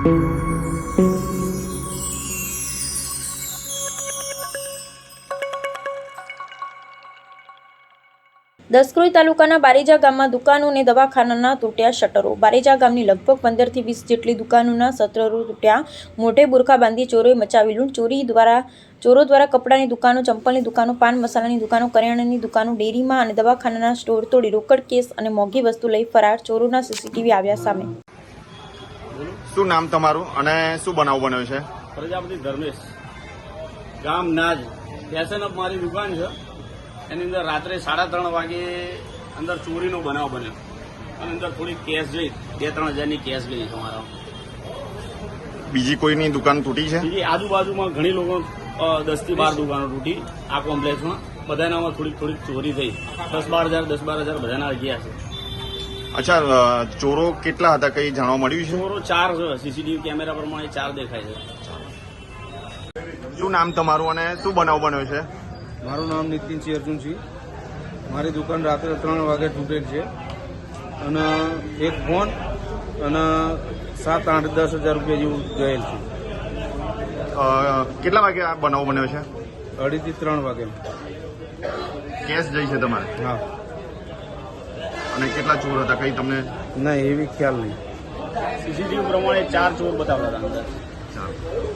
દસક્રોઈ તાલુકાના બારેજા ગામમાં દુકાનો અને દવાખાનાના તૂટ્યા શટરો. બારીજા ગામની લગભગ પંદરથી વીસ જેટલી દુકાનોના શટરો તૂટ્યા. મોઢે બુરખા બાંધી ચોરોએ મચાવી લૂંટ. ચોરી દ્વારા, ચોરો દ્વારા કપડાની દુકાનો, ચંપલની દુકાનો, પાન મસાલાની દુકાનો, કરિયાણાની દુકાનો, ડેરીમાં અને દવાખાનાના સ્ટોર તોડી રોકડ કેસ અને મોંઘી વસ્તુ લઈ ફરાર ચોરોના સીસીટીવી આવ્યા સામે. શું નામ તમારું અને શું બનાવ બન્યો છે? પ્રજાપતિ ધર્મેશ. ગામ નાજ. ફેશન અપ મારી દુકાન છે. એની અંદર રાત્રે સાડા ત્રણ વાગે અંદર ચોરીનો બનાવ બન્યો. અને અંદર થોડી કેશ જઈ બે ત્રણ હજારની કેશ ગઈ તમારા બીજી કોઈની દુકાન તૂટી છે? બીજી આજુબાજુમાં ઘણી લોકો દસથી બાર દુકાનો તૂટી. આ કોમ્પ્લેક્ષમાં બધાનામાં થોડીક થોડીક ચોરી થઈ. દસ બાર હજાર દસ બાર હજાર બધાના ગયા છે. અચ્છા ચોરો કેટલા હતા? કઈ જાણવા મળ્યું છે? ચોરો ચાર સીસીટીવી કેમેરા પ્રમાણે ચાર દેખાય છે. શું નામ તમારું અને શું બનાવ બન્યો છે? મારું નામ નીતિન સિંહ અર્જુનસિંહ. મારી દુકાન રાત્રે ત્રણ વાગે તૂટેલ છે. અને એક ફોન અને સાત આઠ દસ હજાર રૂપિયા જેવું ગયેલ છે. કેટલા વાગે આ બનાવ બન્યો છે? અઢીથી ત્રણ વાગે. કેશ જઈ છે તમારે? હા. અને કેટલા ચોર હતા? કઈ તમને ના એવી ખ્યાલ નહીં. સીસીટીવી પ્રમાણે ચાર ચોર બતાવતા હતા અંદર. ચાલો.